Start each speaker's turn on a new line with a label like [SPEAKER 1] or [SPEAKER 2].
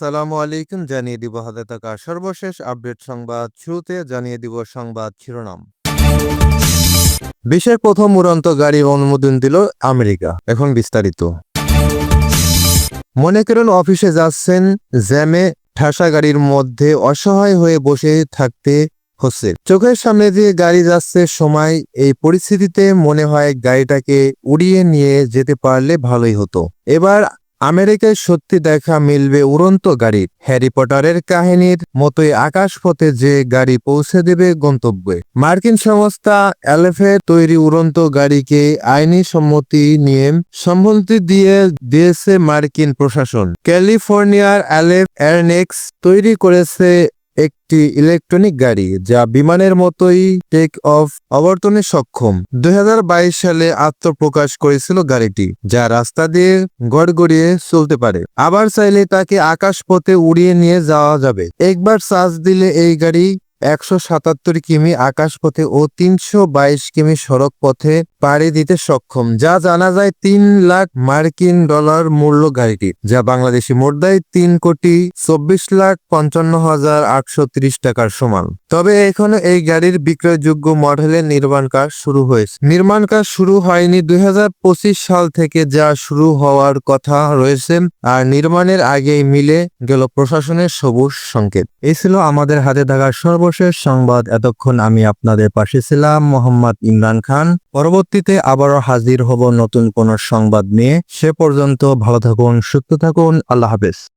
[SPEAKER 1] আসসালামু আলাইকুম, জানিয়ে দিব হাতে থাকা সর্বশেষ আপডেট সংবাদ শুরুতে জানিয়ে দিব সংবাদ শিরোনাম। বিশ্বের প্রথম উড়ন্ত গাড়ি অনুমোদন দিল আমেরিকা। এখন বিস্তারিত। মনে করুন অফিসে যাচ্ছেন জ্যামে ঠাসা গাড়ির মধ্যে অসহায় হয়ে বসে থাকতে হচ্ছে। চোখের সামনে দিয়ে গাড়ি যাচ্ছে সময়, এই পরিস্থিতিতে মনে হয় গাড়িটাকে উড়িয়ে নিয়ে যেতে পারলে ভালোই হতো। এবার আমেরিকায় সত্যি দেখা মিলবে উড়ন্ত গাড়ি। হ্যারি পটারের কাহিনীর মতোই আকাশপথে যে গাড়ি পৌঁছে দেবে গন্তব্যে। মার্কিন সংস্থা এলএফে তৈরি উড়ন্ত গাড়িকে আইনি সম্মতি নিয়ে সম্মতি দিয়ে দিয়েছে মার্কিন প্রশাসন। ক্যালিফোর্নিয়ার অ্যালেফ এয়ারনেক্স তৈরি করেছে একটি ইলেকট্রনিক গাড়ি যা বিমানের মতোই টেক অফ অবর্তনে সক্ষম। দুই হাজার বাইশ সালে আত্মপ্রকাশ করেছিল গাড়িটি, যা রাস্তা দিয়ে গড়গড়িয়ে চলতে পারে। আবার চাইলে তাকে আকাশ পথে উড়িয়ে নিয়ে যাওয়া যাবে। একবার চার্জ দিলে এই গাড়ি একশো সাতাত্তর কিমি আকাশপথে ও তিনশো বাইশ কিমি সড়ক পথে পাড়ি দিতে সক্ষম, যা জানা যায় তিন লাখ মার্কিন ডলার মূল্য গাড়িটি, যা বাংলাদেশি মুদ্রায় তিন কোটি চব্বিশ লাখ পঞ্চান্ন হাজার আটশো ত্রিশ টাকার সমান। তবে এখনও এই গাড়ির বিক্রয়যোগ্য মডেলের নির্মাণ কাজ শুরু হয়েছে। নির্মাণ কাজ শুরু হয়নি দুই হাজার পঁচিশ সাল থেকে, যা শুরু হওয়ার কথা রয়েছে, আর নির্মাণের আগেই মিলে গেল প্রশাসনের সবুজ সংকেত। এই ছিল আমাদের হাতে থাকা সর্বশেষ সংবাদ এতক্ষণ আমি আপনাদের পাশে ছিলাম, মোহাম্মদ ইমরান খান। পরবর্তীতে আবারও হাজির হব নতুন কোন সংবাদ নিয়ে। সে পর্যন্ত ভালো থাকুন, সুস্থ থাকুন, আল্লাহ হাফেজ।